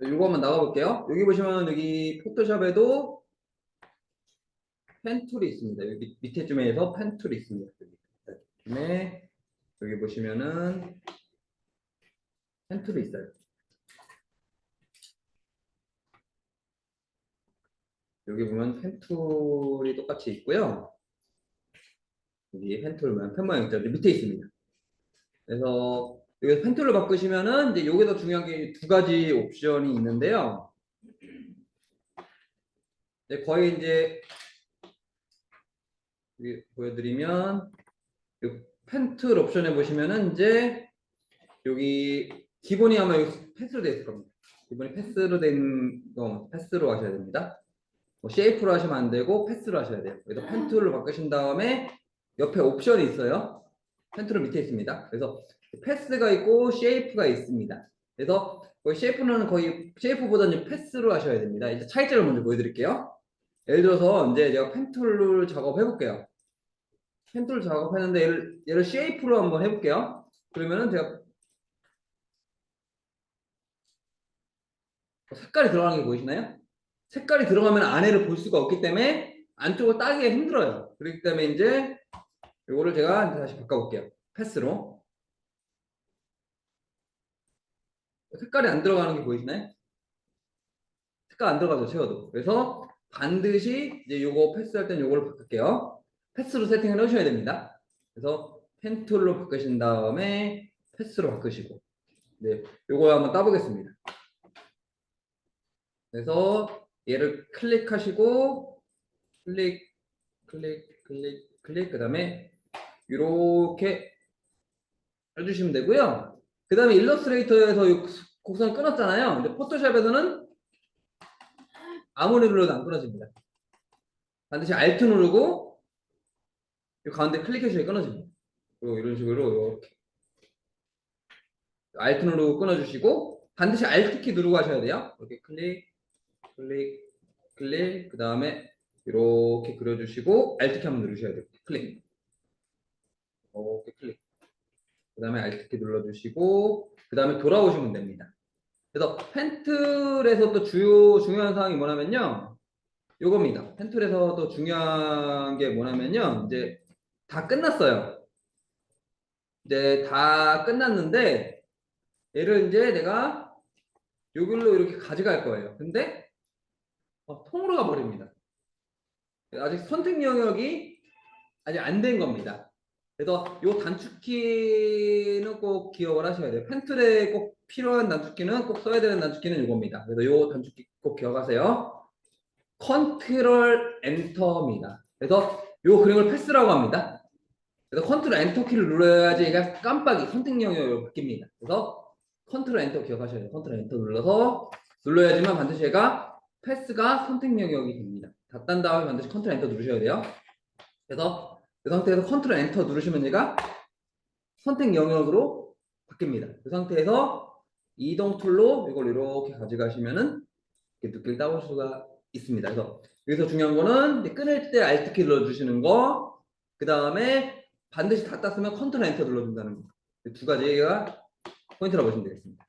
이거 한번 나가볼게요. 여기 보시면 여기 포토샵에도 펜 툴이 있습니다. 여기 밑에 쯤에서 펜 툴이 있습니다. 여기 여기 보시면은 펜 툴이 있어요. 여기 보면 펜 툴이 똑같이 있고요. 여기 펜툴 모양, 펜 모양 있죠. 밑에 있습니다. 그래서 여기 펜 툴을 바꾸시면은 이제 더 중요한 게 두 가지 옵션이 있는데요. 이제 거의 이제 보여드리면 펜툴 옵션에 보시면은 이제 여기 기본이 아마 여기 패스로 되어 있을 겁니다. 기본이 패스로 된 거, 패스로 하셔야 됩니다. 뭐 쉐이프로 하시면 안 되고 패스로 하셔야 돼요. 그래서 펜툴을 바꾸신 다음에 옆에 옵션이 있어요. 펜툴은 밑에 있습니다. 그래서 패스가 있고 쉐이프가 있습니다. 그래서 거의 쉐이프는 거의 쉐이프보다는 패스로 하셔야 됩니다. 이제 차이점을 먼저 보여드릴게요. 예를 들어서 이제 제가 펜툴을 작업해 볼게요. 펜툴 작업했는데 얘를, 얘를 쉐이프로 한번 해볼게요. 그러면은 제가 색깔이 들어가는 게 보이시나요? 색깔이 들어가면 안에를 볼 수가 없기 때문에 안쪽을 따기가 힘들어요. 그렇기 때문에 이제 이거를 제가 다시 바꿔볼게요. 패스로. 색깔이 안 들어가는 게 보이시나요? 색깔 안 들어가죠, 채워도. 그래서 반드시 이제 요거 패스할 땐 요거를 바꿀게요. 패스로 세팅을 하셔야 됩니다. 그래서 펜 툴로 바꾸신 다음에 패스로 바꾸시고. 네, 요거 한번 따보겠습니다. 그래서 얘를 클릭하시고 클릭, 클릭, 클릭, 클릭 그 다음에 이렇게 해주시면 되고요. 그 다음에 일러스트레이터에서 이 곡선을 끊었잖아요. 근데 포토샵에서는 아무리 눌러도 안 끊어집니다. 반드시 Alt 누르고 이 가운데 클릭해주셔야 끊어집니다. 그리고 이런 식으로 이렇게 Alt 누르고 끊어주시고 반드시 Alt 키 누르고 하셔야 돼요. 이렇게 클릭, 클릭, 클릭 그 다음에 이렇게 그려주시고 Alt 키 한번 누르셔야 돼요. 클릭. 이렇게 클릭. 그 다음에 Alt 키 눌러주시고 그 다음에 돌아오시면 됩니다. 그래서 펜틀에서 또 주요 중요한 사항이 뭐냐면요. 요겁니다. 펜틀에서 또 중요한 게 뭐냐면요. 이제 다 끝났어요. 이제 다 끝났는데 얘를 이제 내가 여기로 이렇게 가져갈 거예요. 근데 어, 통으로 가버립니다. 아직 선택 영역이 아직 안 된 겁니다. 그래서 요 단축키는 꼭 기억을 하셔야 돼요. 펜틀에 꼭 필요한 단축키는 꼭 써야 되는 단축키는 이겁니다. 그래서 요 단축키 꼭 기억하세요. 컨트롤 엔터입니다. 그래서 요 그림을 패스라고 합니다. 그래서 컨트롤 엔터 키를 눌러야지 얘가 깜빡이 선택 영역으로 바뀝니다. 그래서 컨트롤 엔터 기억하셔야 돼요. 컨트롤 엔터 눌러서 눌러야지만 반드시 얘가 패스가 선택 영역이 됩니다. 다딴 다음에 반드시 컨트롤 엔터 누르셔야 돼요. 그래서 그 상태에서 컨트롤 엔터 누르시면 얘가 선택 영역으로 바뀝니다. 그 상태에서 이동 툴로 이걸 이렇게 가져가시면은 이렇게 두께를 따볼 수가 있습니다. 그래서 여기서 중요한 거는 끊을 때 Alt 키 눌러주시는 거, 그 다음에 반드시 다 땄으면 컨트롤 엔터 눌러준다는 거. 이두 가지가 포인트라고 보시면 되겠습니다.